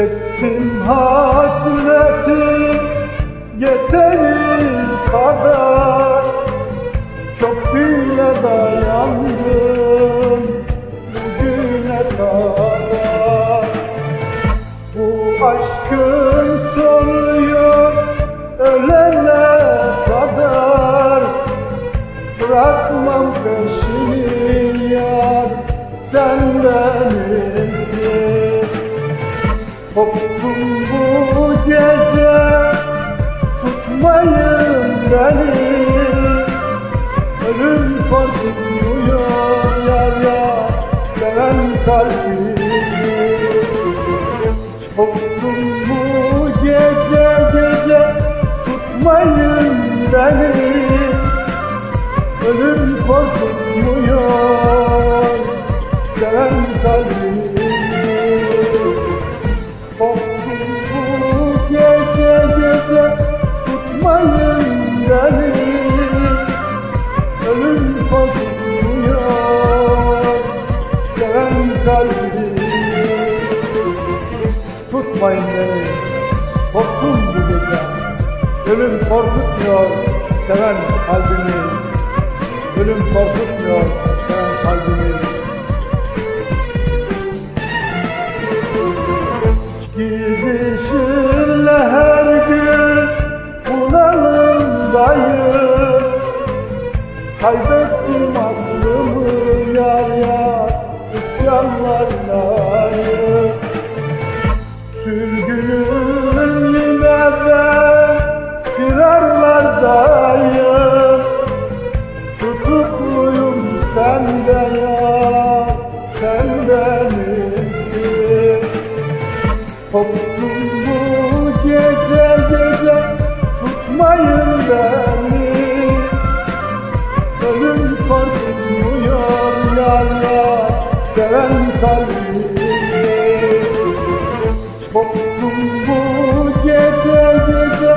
Çektim hasreti yeteri kadar. Çok bile dayandım bugüne kadar. Bu aşkın sonuyu ölene kadar. Bırakmam peşini yar sen benimsin Koptum bu gece tutmayın beni. Ölüm korkutmuyor yar yar seven kalbimi. Koptum bu gece gece tutmayın beni. Ölüm korkutmuyor seven kalbimi Tutmayın beni korktum bu gece. Ölüm korkutmuyor seven kalbimi. Ölüm korkutmuyor seven kalbimi. Gidişinle her gün bunalımdayım. Kaybettim aklımı yar yar isyanlardayım Sürgünüm yine ben firarlardayım Koptum bu gece gece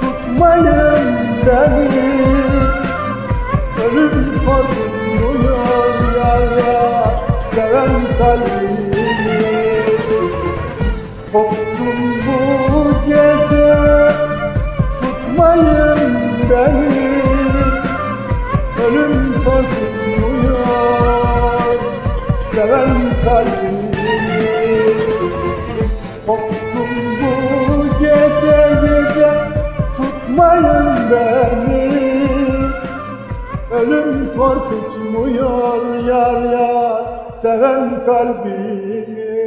tutmayın beni. Ölüm korkutmuyor yar yar seven kalbimi. Koptum bu gece tutmayın beni. Ölüm korkutmuyor seven kalbimi korkutmuyor yar yar seven kalbimi